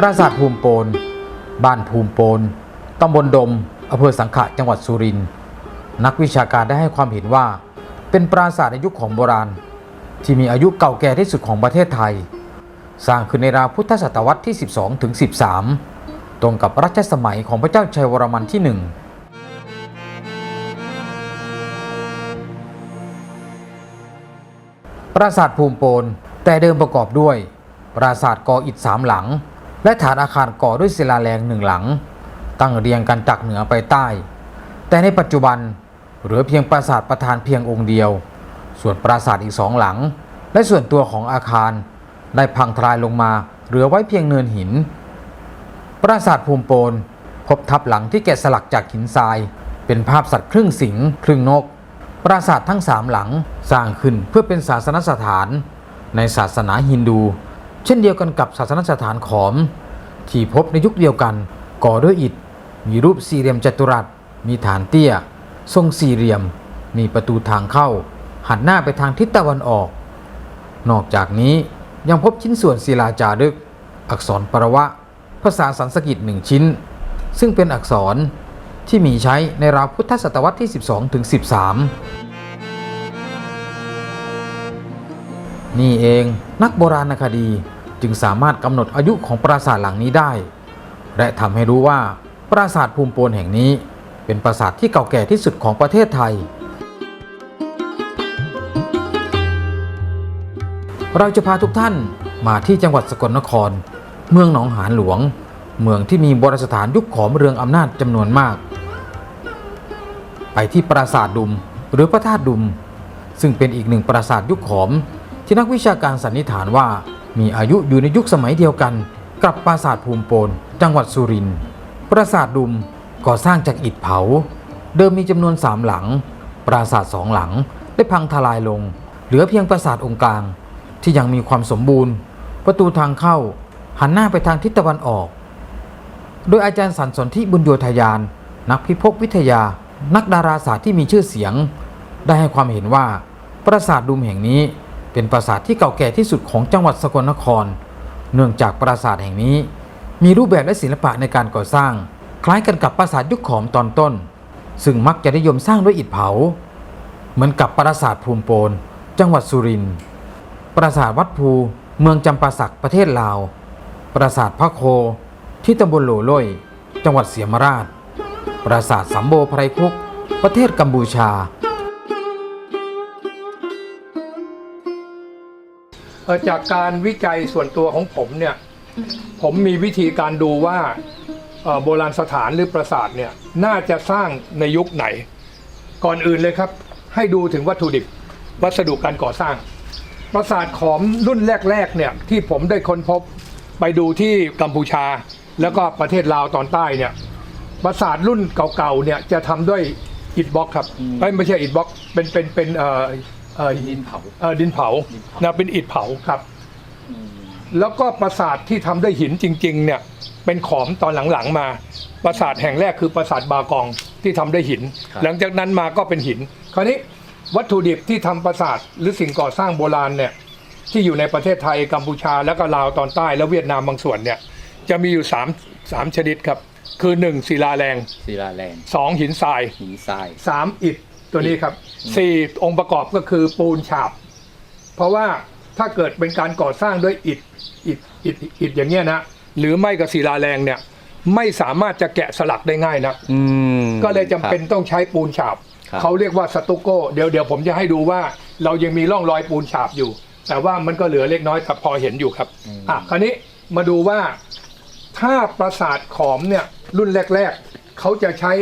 ปราสาทภูมิโปน บ้านภูมิโปนตำบลดมอำเภอสังขะจังหวัดสุรินทร์นักวิชาการได้ให้ความเห็นว่า เป็นปราสาทในยุคของโบราณ ที่มีอายุเก่าแก่ที่สุดของประเทศไทย สร้างขึ้นในราวพุทธศตวรรษที่ 12ถึง13 ตรงกับรัชสมัยของพระเจ้าชัยวรมันที่หนึ่งปราสาทภูมิโปนแต่เดิมประกอบด้วย ปราสาทกออิฐสามหลัง และฐานอาคารก่อด้วยศิลาแรงหนึ่งหลัง ตั้งเรียงกันจากเหนือไปใต้ แต่ในปัจจุบันเหลือเพียงปราสาทประธานเพียงองค์เดียว ส่วนปราสาทอีกสองหลัง และส่วนตัวของอาคารได้พังทลายลงมาเหลือไว้เพียงเนินหิน ปราสาทภูมิโปนพบทับหลังที่แกะสลักจากหินทราย เป็นภาพสัตว์ครึ่งสิงครึ่งนก ปราสาททั้งสามหลังสร้างขึ้นเพื่อเป็นศาสนสถาน ในศาสนาฮินดู เช่นเดียวกันกับศาสนสถานขอม ที่พบในยุคเดียวกัน ก่อด้วยอิฐ มีรูปสี่เหลี่ยมจัตุรัส มีฐานเตี้ย ทรงสี่เหลี่ยม มีประตูทางเข้า หันหน้าไปทางทิศตะวันออก นอกจากนี้ยังพบชิ้นส่วนศิลาจารึก อักษรปรวะ ภาษาสันสกฤตหนึ่งชิ้น ซึ่งเป็นอักษรที่มีใช้ในราวพุทธศตวรรษที่ 12ถึง13 นี่เองนักโบราณคดีจึงสามารถกำหนดอายุของปราสาทหลังนี้ได้ และทำให้รู้ว่าปราสาทภูมิโปนแห่งนี้ เป็นปราสาทที่เก่าแก่ที่สุดของประเทศไทย เราจะพาทุกท่านมาที่จังหวัดสกลนคร เมืองหนองหานหลวง เมืองที่มีโบราณสถานยุคขอมเรืองอำนาจจำนวนมาก ไปที่ปราสาทดุมหรือพระธาตุดุม ซึ่งเป็นอีกหนึ่งปราสาทยุคขอม ที่นักวิชาการสันนิษฐานว่า มีอายุอยู่ในยุคสมัยเดียวกัน กับปราสาทภูมิโปนจังหวัดสุรินทร์ปราสาทดุมก่อสร้างจากอิฐเผา เดิมมีจำนวนสามหลัง ปราสาทสองหลังได้พังทลายลง เหลือเพียงปราสาทองค์กลาง ที่ยังมีความสมบูรณ์ ประตูทางเข้า หันหน้าไปทางทิศตะวันออก โดยอาจารย์สันสนธิบุญโยธยาน นักพิภพวิทยา นักดาราศาสตร์ที่มีชื่อเสียง ได้ให้ความเห็นว่าปราสาทดุมแห่งนี้ เป็นปราสาทที่เก่าแก่ที่สุดของจังหวัดสกลนคร เนื่องจากปราสาทแห่งนี้ มีรูปแบบและศิลปะในการก่อสร้าง คล้ายกันกับปราสาทยุคขอมตอนต้น ซึ่งมักจะนิยมสร้างด้วยอิฐเผา เหมือนกับปราสาทภูมิโปน จังหวัดสุรินทร์ ปราสาทวัดภู เมืองจำปาสักประเทศลาว ปราสาทพระโค ที่ตำบลโหลโล่ยจังหวัดเสียมราช ปราสาทสัมโบไพรคุก ประเทศกัมพูชา จากการวิจัยส่วนตัวของผมเนี่ย ผมมีวิธีการดูว่าเอ่อโบราณสถานหรือปราสาทเนี่ยน่าจะสร้างในยุคไหน ก่อนอื่นเลยครับ ให้ดูถึงวัตถุดิบวัสดุการก่อสร้าง ปราสาทขอมรุ่นแรกๆเนี่ยที่ผมได้ค้นพบไปดูที่กัมพูชา แล้วก็ประเทศลาวตอนใต้เนี่ยปราสาทรุ่นเก่าๆเนี่ยจะทำด้วยอิฐบล็อกครับเอ้ยไม่ใช่อิฐบล็อกเป็นเป็นเป็น เอ่อเอ่อดินเผา เอ่อดินเผาดินเผานะเป็นอิฐเผาครับแล้วก็ปราสาทที่ทำด้วยหินจริงๆเนี่ยเป็นขอมตอนหลังๆมา ปราสาทแห่งแรกคือปราสาทบากองที่ทำด้วยหิน ครับ หลังจากนั้นมาก็เป็นหิน คราวนี้วัตถุดิบที่ทำปราสาทหรือสิ่งก่อสร้างโบราณเนี่ยที่อยู่ในประเทศไทยกัมพูชาแล้วก็ลาวตอนใต้ และเวียดนามบางส่วนเนี่ยจะมีอยู่3มชนิดครับ คือ 1. ศิลาแรง ศิลาแรง 2. หินทรายหินทรายสามอิฐ ตัวนี้ครับสี่องค์ประกอบก็คือปูนฉาบ เพราะว่าถ้าเกิดเป็นการก่อสร้างด้วยอิฐอิฐอิฐอิฐอย่างเงี้ยนะหรือไม่กับศิลาแรงเนี่ย ไม่สามารถจะแกะสลักได้ง่ายนะอืมก็เลยจำเป็นครับต้องใช้ปูนฉาบครับเขาเรียกว่าสตุโก้เดี๋ยวเดี๋ยวผมจะให้ดูว่า เรายังมีร่องรอยปูนฉาบอยู่ แต่ว่ามันก็เหลือเล็กน้อยแต่พอเห็นอยู่ครับอะคราวนี้มาดูว่าถ้าปราสาทขอมเนี่ยรุ่นแรก ๆเขาจะใช้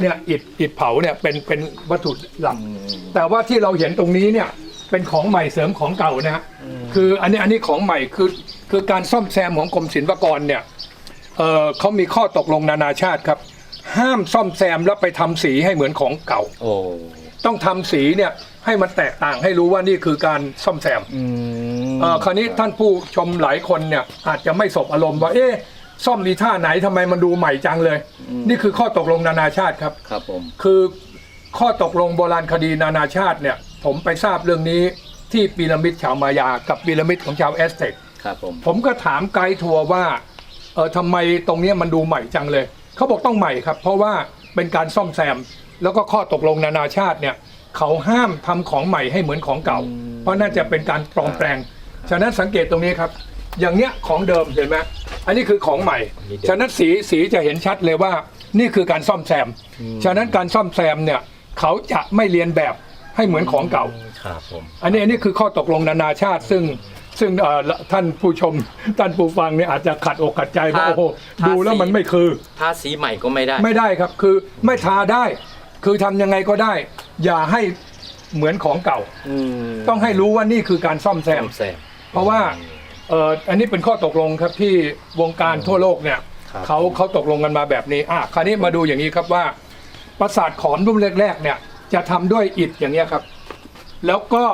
เนี่ยอิฐอิฐเผาเนี่ยเป็นเป็นวัตถุหลักอืมแต่ว่าที่เราเห็นตรงนี้เนี่ยเป็นของใหม่เสริมของเก่านะฮะคืออันนี้อันนี้ของใหม่คือคือการซ่อมแซมของกรมศิลปากรเนี่ยเออเขามีข้อตกลงนานาชาติครับ ห้ามซ่อมแซมแล้วไปทำสีให้เหมือนของเก่าโอ้ต้องทำสีเนี่ยให้มันแตกต่างให้รู้ว่านี่คือการซ่อมแซมอืมเอ่อคราวนี้ท่านผู้ชมหลายคนเนี่ยอาจจะไม่สบอารมณ์ว่าเอ๊ะ ซ่อมดีท่าไหนทำไมมันดูใหม่จังเลยนี่คือข้อตกลงนานาชาติครับ ครับผม คือข้อตกลงโบราณคดีนานาชาติเนี่ย ผมไปทราบเรื่องนี้ที่พีระมิดชาวมายา กับพีระมิดของชาวแอสเท็ก ครับผมผมก็ถามไกด์ทัวร์ว่าเออทำไมตรงเนี้ยมันดูใหม่จังเลย เขาบอกต้องใหม่ครับ เพราะว่าเป็นการซ่อมแซม แล้วก็ข้อตกลงนานาชาติเนี่ย เขาห้ามทำของใหม่ให้เหมือนของเก่า เพราะน่าจะเป็นการปลอมแปลง ฉะนั้นสังเกตตรงนี้ครับ อย่างเนี้ยของเดิมเห็นไหม อันนี้คือของใหม่ ฉะนั้นสีสีจะเห็นชัดเลยว่านี่คือการซ่อมแซม ฉะนั้นการซ่อมแซมเนี่ยเขาจะไม่เรียนแบบให้เหมือนของเก่า ครับผม อันนี้อันนี้คือข้อตกลงนานาชาติซึ่งซึ่งเอ่อท่านผู้ชมท่านผู้ฟังเนี่ยอาจจะขัดอกขัดใจว่าถ้าโอ้โหถ้าดูแล้วมันสีไม่คือ ทาสีใหม่ก็ไม่ได้ ไม่ได้ครับคือไม่ทาได้ คือทำยังไงก็ได้ อย่าให้เหมือนของเก่า อืมต้องให้รู้ว่านี่คือการซ่อมแซแซมมแซมเพราะว่า เอ่ออันนี้เป็นข้อตกลงครับที่วงการทั่วโลกเนี่ยครับ เขาเขาตกลงกันมาแบบนี้อะคราวนี้มาดูอย่างนี้ครับว่า ปราสาทขอมรุ่นแรกๆเนี่ยจะทำด้วยอิฐอย่างเงี้ยครับ แล้วก็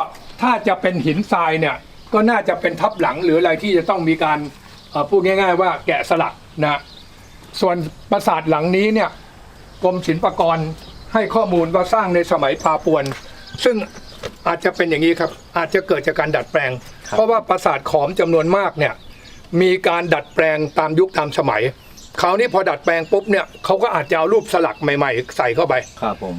ถ้าจะเป็นหินทรายเนี่ยก็น่าจะเป็นทับหลังหรืออะไรที่จะต้องมีการเอ่อพูดง่าย ๆ ว่าแกะสลักนะส่วนปราสาทหลังนี้เนี่ยกรมศิลปากรให้ข้อมูลว่าสร้างในสมัยปาปวน ซึ่งอาจจะเป็นอย่างนี้ครับอาจจะเกิดจากการดัดแปลง เพราะว่าปราสาทขอมจำนวนมากเนี่ยมีการดัดแปลงตามยุคตามสมัยคราวนี้พอดัดแปลงปุ๊บเนี่ยเขาก็อาจจะเอารูปสลักใหม่ ๆ ใส่เข้าไปครับผม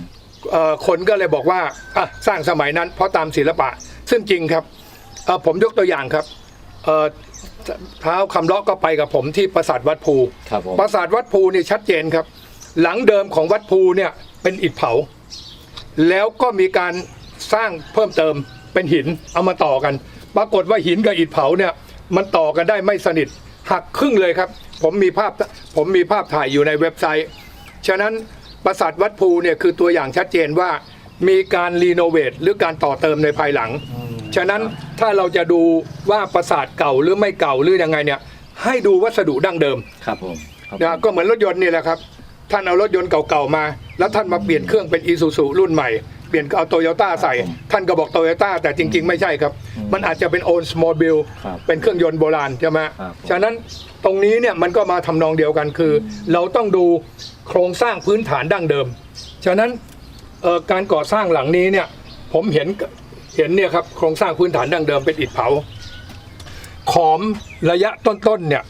เอ่อคนก็เลยบอกว่าอะสร้างสมัยนั้นเพราะตามศิลปะ ซึ่งจริงครับเอ่อผมยกตัวอย่างครับเอ่อเท้าคำเลาะก็ไปกับผมที่ปราสาทวัดภูครับผมปราสาทวัดภูนี่ชัดเจนครับ หลังเดิมของวัดภูเนี่ยเป็นอิฐเผา แล้วก็มีการสร้างเพิ่มเติมเป็นหินเอามาต่อกัน ปรากฏว่าหินกับอิฐเผาเนี่ยมันต่อกันได้ไม่สนิทหักครึ่งเลยครับ ผมมีภาพผมมีภาพถ่ายอยู่ในเว็บไซต์ ฉะนั้นปราสาทวัดภูเนี่ยคือตัวอย่างชัดเจนว่ามีการรีโนเวทหรือการต่อเติมในภายหลัง ฉะนั้นถ้าเราจะดูว่าปราสาทเก่าหรือไม่เก่าหรือยังไงเนี่ยให้ดูวัสดุดั้งเดิมครับผมครับนะก็เหมือนรถยนต์นี่แหละครับ ท่านเอารถยนต์เก่าๆมา แล้วท่านมาเปลี่ยนเครื่องเป็นอีซูซูรุ่นใหม่เปลี่ยนเอาโตโยต้าใส่ท่านก็บอกโตโยต้าแต่จริง ๆ ไม่ใช่ครับมันอาจจะเป็นโอนสมอลบิลครับเป็นเครื่องยนต์โบราณใช่ไหมครับฉะนั้นตรงนี้เนี่ยมันก็มาทำนองเดียวกันคือ เราต้องดูโครงสร้างพื้นฐานดั้งเดิม ฉะนั้นเอ่อการก่อสร้างหลังนี้เนี่ยผมเห็นเห็นเนี่ยครับโครงสร้างพื้นฐานดั้งเดิมเป็นอิฐเผา ขอมระยะต้นๆเนี่ย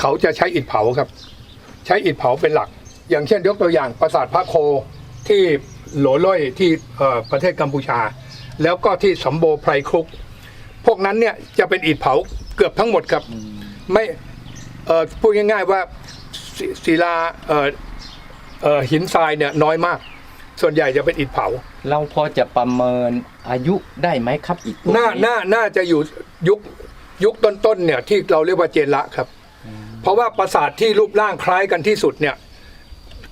เขาจะใช้อิฐเผาครับ ใช้อิฐเผาเป็นหลัก อย่างเช่นยกตัวอย่างปราสาทพระโคที่ โหลล่อยที่เอ่อประเทศกัมพูชา แล้วก็ที่สมโบไพรครุก พวกนั้นเนี่ยจะเป็นอิฐเผาเกือบทั้งหมดครับไม่เอ่อพูดง่ายๆว่าศศิลาเอ่อเอ่อหินทรายเนี่ยน้อยมาก ส่วนใหญ่จะเป็นอิฐเผา เราพอจะประเมินอายุได้ไหมครับอีกตัวน่าน่าน่าจะอยู่ยุคยุคต้นๆเนี่ยที่เราเรียกว่าเจนละครับ เพราะว่าปราสาทที่รูปร่างคล้ายกันที่สุดเนี่ย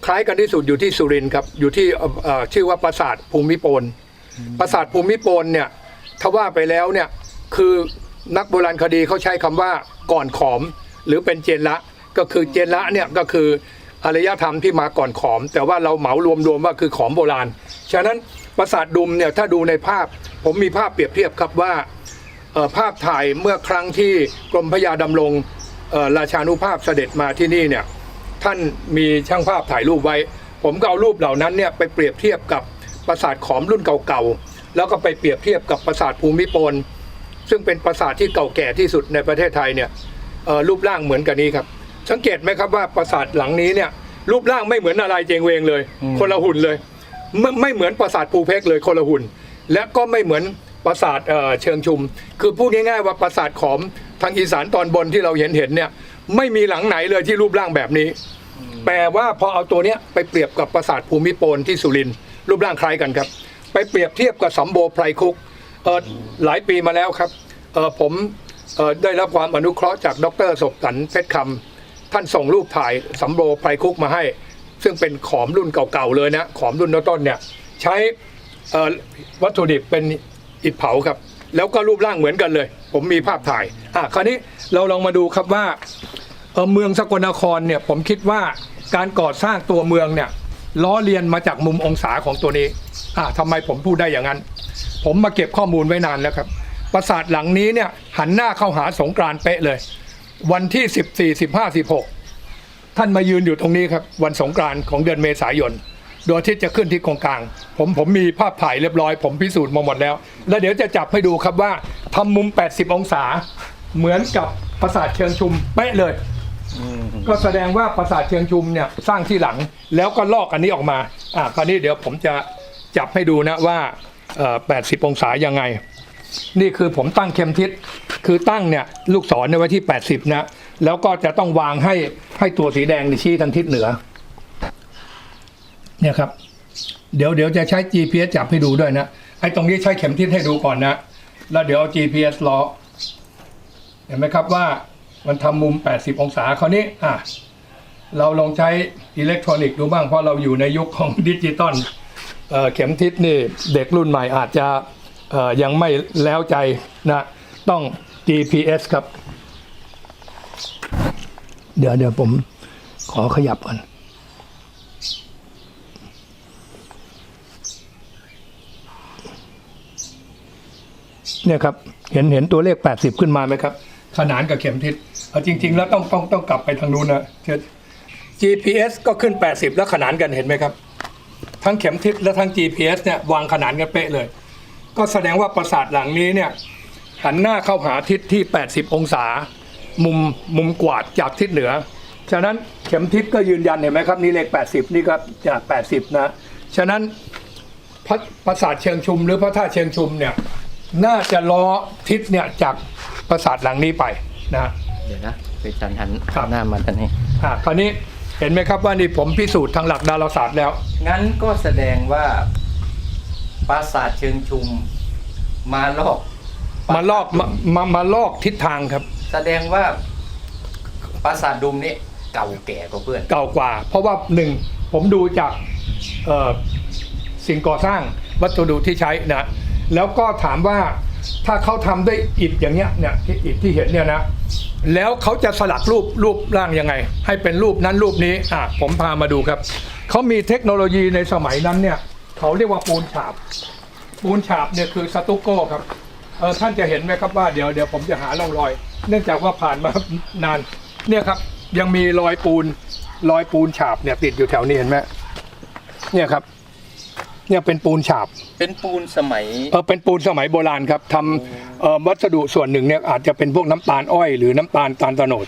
คล้ายกันที่สุดอยู่ที่สุรินทร์ครับอยู่ที่เอ่อเอ่อชื่อว่าปราสาทภูมิปนปราสาทภูมิปนเนี่ยถ้าว่าไปแล้วเนี่ยคือนักโบราณคดีเขาใช้คำว่าก่อนขอม หรือเป็นเจนละก็คือเจนละเนี่ยก็คืออารยธรรมที่มาก่อนขอม แต่ว่าเราเหมารวมๆว่าคือขอมโบราณ ฉะนั้นปราสาทดุมเนี่ยถ้าดูในภาพผมมีภาพเปรียบเทียบครับว่าเอ่อภาพถ่ายเมื่อครั้งที่กรมพระยาดำรงเอ่อราชานุภาพเสด็จมาที่นี่เนี่ย ท่านมีช่างภาพถ่ายรูปไว้ ผมก็เอารูปเหล่านั้นเนี่ยไปเปรียบเทียบกับปราสาทขอมรุ่นเก่าๆ แล้วก็ไปเปรียบเทียบกับปราสาทภูมิปนซึ่งเป็นปราสาทที่เก่าแก่ที่สุดในประเทศไทยเนี่ยรูปร่างเหมือนกันนี้ครับ สังเกตไหมครับว่าปราสาทหลังนี้เนี่ยรูปร่างไม่เหมือนอะไรเจงเวงเลย คนละหุ่นเลย ไม่ไม่เหมือนปราสาทภูเพกเลยคนละหุ่น และก็ไม่เหมือนปราสาทเเชิงชุม คือพูดง่ายๆว่าปราสาทขอมทางอีสานตอนบนที่เราเห็นเห็นเนี่ยไม่มีหลังไหนเลยที่รูปร่างแบบนี้ แต่ว่าพอเอาตัวเนี้ยไปเปรียบกับปราสาทภูมิปนที่สุรินทร์รูปร่างคล้ายกันครับ ไปเปรียบเทียบกับสัมโบไพรคุกเออหลายปีมาแล้วครับเออผมเออได้รับความอนุเคราะห์จากดรศพสันเพชรคำท่านส่งรูปถ่ายสัมโบไพรคุกมาให้ ซึ่งเป็นขอมรุ่นเก่าๆเลยนะขอมรุ่นต้นๆเนี่ยใช้เออวัตถุดิบเป็นอิฐเผาครับ แล้วก็รูปร่างเหมือนกันเลย ผมมีภาพถ่ายอะคราวนี้เราลองมาดูครับว่า เอ่อเมืองสกลนครเนี่ยผมคิดว่าการก่อสร้างตัวเมืองเนี่ยล้อเลียนมาจากมุมองศาของตัวนี้อะทำไมผมพูดได้อย่างนั้น ผมมาเก็บข้อมูลไว้นานแล้วครับ ปราสาทหลังนี้เนี่ยหันหน้าเข้าหาสงกรานต์เป๊ะเลย วันที่ 14 15 16 ท่านมายืนอยู่ตรงนี้ครับ วันสงกรานต์ของเดือนเมษายนดวงอาทิตย์จะขึ้นที่กองกลาง ผมผมมีภาพถ่ายเรียบร้อย ผมพิสูจน์มาหมดแล้ว แล้วเดี๋ยวจะจับให้ดูครับว่าทำมุม 80 องศา เหมือนกับปราสาทเชิงชุมเป๊ะเลย ก็แสดงว่าปราสาทเชิงชุมเนี่ยสร้างที่หลังแล้วก็ลอกอันนี้ออกมาอ่าคราวนี้เดี๋ยวผมจะจับให้ดูนะว่าเอ่อ80องศายังไง นี่คือผมตั้งเข็มทิศคือตั้งเนี่ยลูกศรเนี่ยไว้ที่ 80 นะ แล้วก็จะต้องวางให้ให้ตัวสีแดงนี่ชี้ทางทิศเหนือ เนี่ยครับ เดี๋ยวเดี๋ยวจะใช้ GPS จับให้ดูด้วยนะไอ้ตรงนี้ใช้เข็มทิศให้ดูก่อนนะ แล้วเดี๋ยวเอา GPS ล้อเห็นไหมครับว่า มันทำมุม 80 องศาคราวนี้อะเราลองใช้อิเล็กทรอนิกส์ดูบ้างเพราะเราอยู่ในยุคของดิจิตอลเอ่อเข็มทิศนี่เด็กรุ่นใหม่อาจจะเอ่อยังไม่แล้วใจนะต้อง GPS ครับ เดี๋ยวเดี๋ยวผมขอขยับก่อนเนี่ยครับ เห็นเห็นตัวเลข 80 ขึ้นมาไหมครับ ขนานกับเข็มทิศ เอาจริง ๆ แล้วต้องต้องต้องกลับไปทางนู้นนะ GPS ก็ขึ้น 80 แล้วขนานกันเห็นไหมครับ ทั้งเข็มทิศและทั้ง GPS เนี่ยวางขนานกันเป๊ะเลย ก็แสดงว่าปราสาทหลังนี้เนี่ยหันหน้าเข้าหาทิศที่ 80 องศา มุมมุมกวาดจากทิศเหนือ ฉะนั้นเข็มทิศก็ยืนยันเห็นไหมครับนี่เลข 80 นี่ก็จาก 80 นะ ฉะนั้นพระปราสาทเชิงชุมหรือพระธาตุเชิงชุมเนี่ยน่าจะล้อทิศเนี่ยจากปราสาทหลังนี้ไปนะ เดี๋ยวนะไปชันหันครับ หน้ามาทางนี้อะคราวนี้เห็นไหมครับว่านี่ผมพิสูจน์ทางหลักดาราศาสตร์แล้ว งั้นก็แสดงว่าปราสาทเชิงชุมมาลอกมาลอกมามามาลอกทิศทางครับ แสดงว่าปราสาทดุมนี่เก่าแก่กว่าเพื่อน เก่ากว่า เพราะว่าหนึ่งผมดูจากเอ่อสิ่งก่อสร้างวัสดุที่ใช้นะแล้วก็ถามว่า ถ้าเขาทำด้วยอิฐอย่างเงี้ยเนี่ยที่อิฐที่เห็นเนี่ยนะแล้วเขาจะสลักรูปรูปร่างยังไง ให้เป็นรูปนั้นรูปนี้อะผมพามาดูครับเขามีเทคโนโลยีในสมัยนั้นเนี่ยเขาเรียกว่าปูนฉาบ ปูนฉาบเนี่ยคือสตุกโก้ครับเออท่านจะเห็นไหมครับว่าเดี๋ยวเดี๋ยวผมจะหาร่องรอย เนื่องจากว่าผ่านมานานเนี่ยครับยังมีรอยปูนรอยปูนฉาบเนี่ยติดอยู่แถวนี้เห็นไหมเนี่ยครับ เนี่ยเป็นปูนฉาบเป็นปูนสมัย เออเป็นปูนสมัยโบราณครับทำเอ่อวัสดุส่วนหนึ่งเนี่ยอาจจะเป็นพวกน้ำตาลอ้อยหรือน้ำตาลตาลโตโนด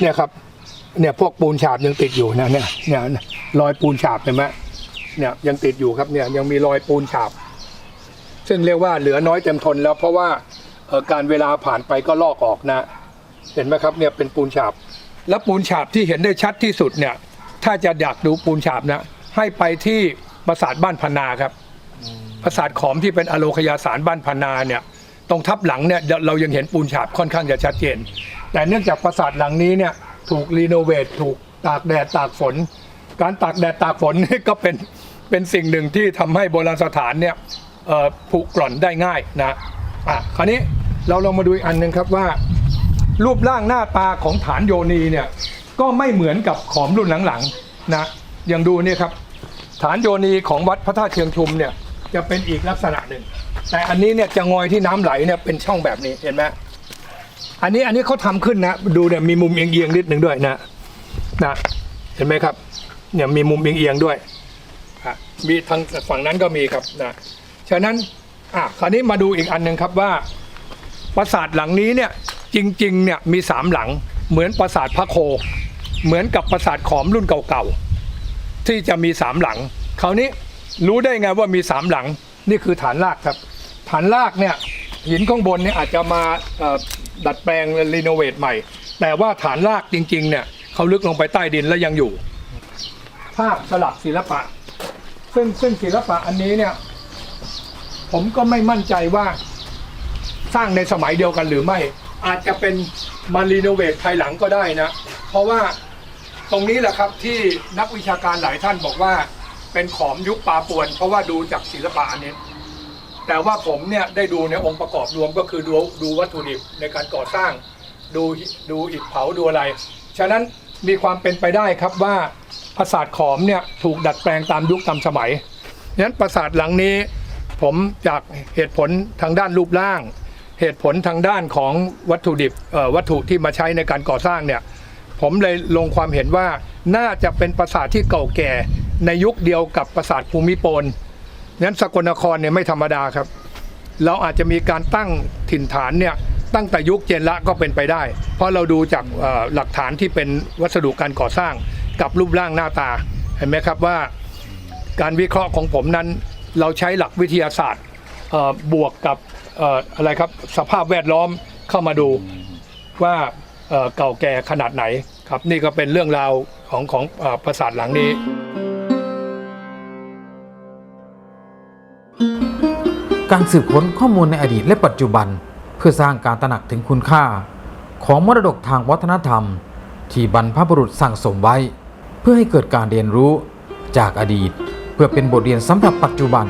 เนี่ยครับเนี่ยพวกปูนฉาบยังติดอยู่นะเนี่ยเนี่ยรอยปูนฉาบเห็นไหมเนี่ยยังติดอยู่ครับเนี่ยยังมีรอยปูนฉาบ ซึ่งเรียกว่าเหลือน้อยเต็มทนแล้วเพราะว่าเอ่อการเวลาผ่านไปก็ลอกออกนะ เห็นไหมครับเนี่ยเป็นปูนฉาบ แล้วปูนฉาบที่เห็นได้ชัดที่สุดเนี่ย ถ้าจะอยากดูปูนฉาบนะ ให้ไปที่ ปราสาทบ้านพนาครับปราสาทขอมที่เป็นอโลคยาสารบ้านพนาเนี่ยตรงทับหลังเนี่ยเรายังเห็นปูนฉาบค่อนข้างจะชัดเจน แต่เนื่องจากปราสาทหลังนี้เนี่ยถูกรีโนเวทถูกตากแดดตากฝน การตากแดดตากฝนนี่ก็เป็นเป็นสิ่งหนึ่งที่ทำให้โบราณสถานเนี่ยเอ่อผุกร่อนได้ง่ายนะอะคราวนี้เราลองมาดูอีกอันหนึ่งครับว่า รูปร่างหน้าตาของฐานโยนีเนี่ยก็ไม่เหมือนกับขอมรุ่นหลังๆนะอย่างดูเนี่ยครับ ฐานโยนีของวัดพระธาตุเชิงชุมเนี่ยจะเป็นอีกลักษณะหนึ่ง แต่อันนี้เนี่ยจะงอยที่น้ำไหลเนี่ยเป็นช่องแบบนี้เห็นไหมอันนี้อันนี้เขาทำขึ้นนะ ดูเนี่ยมีมุมเอียงๆนิดหนึ่งด้วยนะนะเห็นไหมครับเนี่ยมีมุมเอียงๆด้วยมีทางฝั่งนั้นก็มีครับนะฉะนั้นอะคราวนี้มาดูอีกอันหนึ่งครับว่า ปราสาทหลังนี้เนี่ยจริงๆเนี่ยมีสามหลังเหมือนปราสาทพระโค เหมือนกับปราสาทขอมรุ่นเก่าๆ ที่จะมีสามหลัง คราวนี้รู้ได้ไงว่ามีสามหลังนี่คือฐานรากครับ ฐานรากเนี่ยหินข้างบนเนี่ยอาจจะมาดัดแปลงรีโนเวทใหม่ แต่ว่าฐานรากจริงๆเนี่ยเขาลึกลงไปใต้ดินและยังอยู่ ภาพสลักศิลปะ ซึ่งซึ่งศิลปะอันนี้เนี่ยผมก็ไม่มั่นใจว่าสร้างในสมัยเดียวกันหรือไม่ อาจจะเป็นมารีโนเวทภายหลังก็ได้นะ เพราะว่า ตรงนี้แหละครับที่นักวิชาการหลายท่านบอกว่า เป็นขอมยุคปาปวน เพราะว่าดูจากศิลปะอันนี้ แต่ว่าผมเนี่ยได้ดูในองค์ประกอบรวมก็คือดูดูวัตถุดิบในการก่อสร้าง ดูดูอิฐเผาดูอะไร ฉะนั้นมีความเป็นไปได้ครับว่าปราสาทขอมเนี่ยถูกดัดแปลงตามยุคตามสมัยนั้นปราสาทหลังนี้ผมจากเหตุผลทางด้านรูปร่าง เหตุผลทางด้านของวัตถุดิบวัตถุที่มาใช้ในการก่อสร้างเนี่ย ผมเลยลงความเห็นว่าน่าจะเป็นปราสาทที่เก่าแก่ในยุคเดียวกับปราสาทภูมิพลนั้นสกลนครเนี่ยไม่ธรรมดาครับ เราอาจจะมีการตั้งถิ่นฐานเนี่ยตั้งแต่ยุคเจนละก็เป็นไปได้ เพราะเราดูจากหลักฐานที่เป็นวัสดุการก่อสร้างกับรูปร่างหน้าตาเห็นไหมครับว่า การวิเคราะห์ของผมนั้น เราใช้หลักวิทยาศาสตร์บวกกับอออะไรครับสภาพแวดล้อมเข้ามาดูว่า เก่าแก่ขนาดไหนครับนี่ก็เป็นเรื่องราวของของปราสาทหลังนี้การสืบค้นข้อมูลในอดีตและปัจจุบัน เพื่อสร้างการตระหนักถึงคุณค่า ของมรดกทางวัฒนธรรม ที่บรรพบุรุษสั่งสมไว้ เพื่อให้เกิดการเรียนรู้จากอดีต เพื่อเป็นบทเรียนสำหรับปัจจุบัน